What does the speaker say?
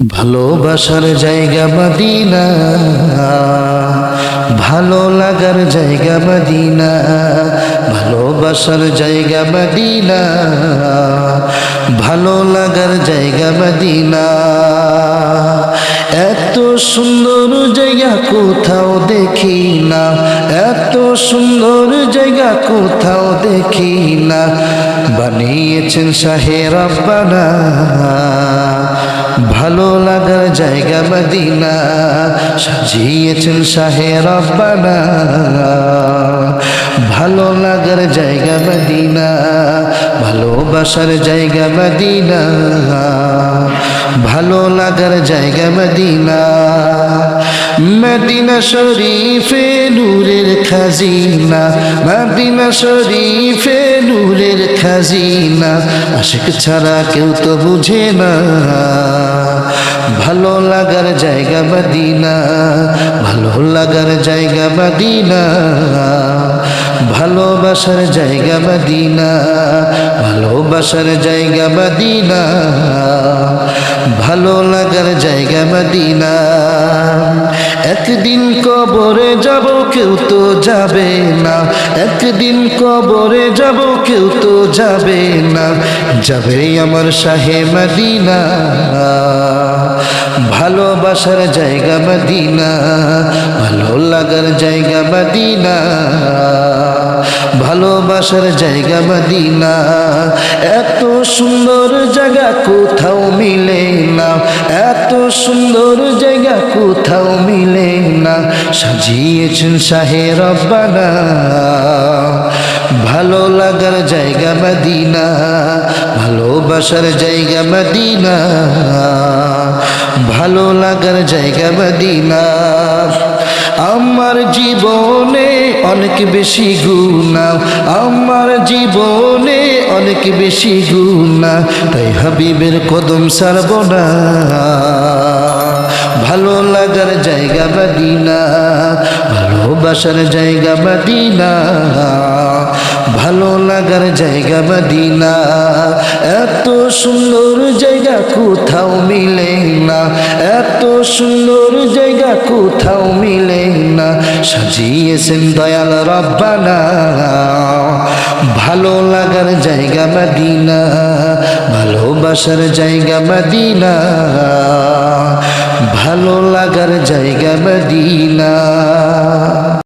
ভালোবাসার জায়গা মদিনা, ভালো লাগার জায়গা মদিনা, ভালোবাসার জায়গা মদিনা, ভালো লাগার জায়গা মদিনা। এত সুন্দর জায়গা কোথাও দেখি না, এত সুন্দর জায়গা কোথাও দেখি না। বানিয়েছেন শাহে রব্বানা। ভালো লাগার জায়গা মদিনা, সাজিয়েছেন শাহে রব্বানা। ভালো লাগার জায়গা মদিনা, ভালোবাসার জায়গা মদিনা। ভালো লাগার জায়গা মদিনা মদিনা শরীফে নূরের খাজিনা, মদিনা শরীফে নূরের খাজিনা। আশিক ছাড়া কেউ তো বুঝে না। ভালো লাগার জায়গা মদিনা, ভালো লাগার জায়গা মদিনা, ভালোবাসার জায়গা মদিনা, ভালোবাসার জায়গা মদিনা, ভালো লাগার জায়গা মদিনা। একদিন কবরে যাব, কেউ তো যাবে না। একদিন কবরে যাব, কেউ তো যাবে না। যাবে আমার শাহে মদিনা। ভালোবাসার জায়গা মদিনা, ভালো লাগার জায়গা মদিনা, ভালোবাসার জায়গা মদিনা। এত সুন্দর জায়গা কোথাও মিলে না, এত সুন্দর জায়গা কোথাও মিলে না। সাজিয়েছেন শাহে রব্বানা, ভালো লাগার জায়গা মদিনা, ভালোবাসার জায়গা মদিনা। ভালো লাগার জায়গা মদিনা। আমার জীবনে অনেক বেশি গুণা। আমার জীবনে অনেক বেশি গুণা। তাই হাবিবের কদম সারব না। ভালো লাগার জায়গা মদিনা। ভালোবাসার জায়গা মদিনা। ভালো লাগার জায়গা মদিনা। এত সুন্দর জায়গা কোথাও মিলে না। এত সুন্দর জায়গা কোথাও মিলে না। সাজিয়েছেন দয়াল রব্বানা। ভালো লাগার জায়গা মদিনা। ভালোবাসার জায়গা মদিনা। ভালো লাগার জায়গা মদিনা।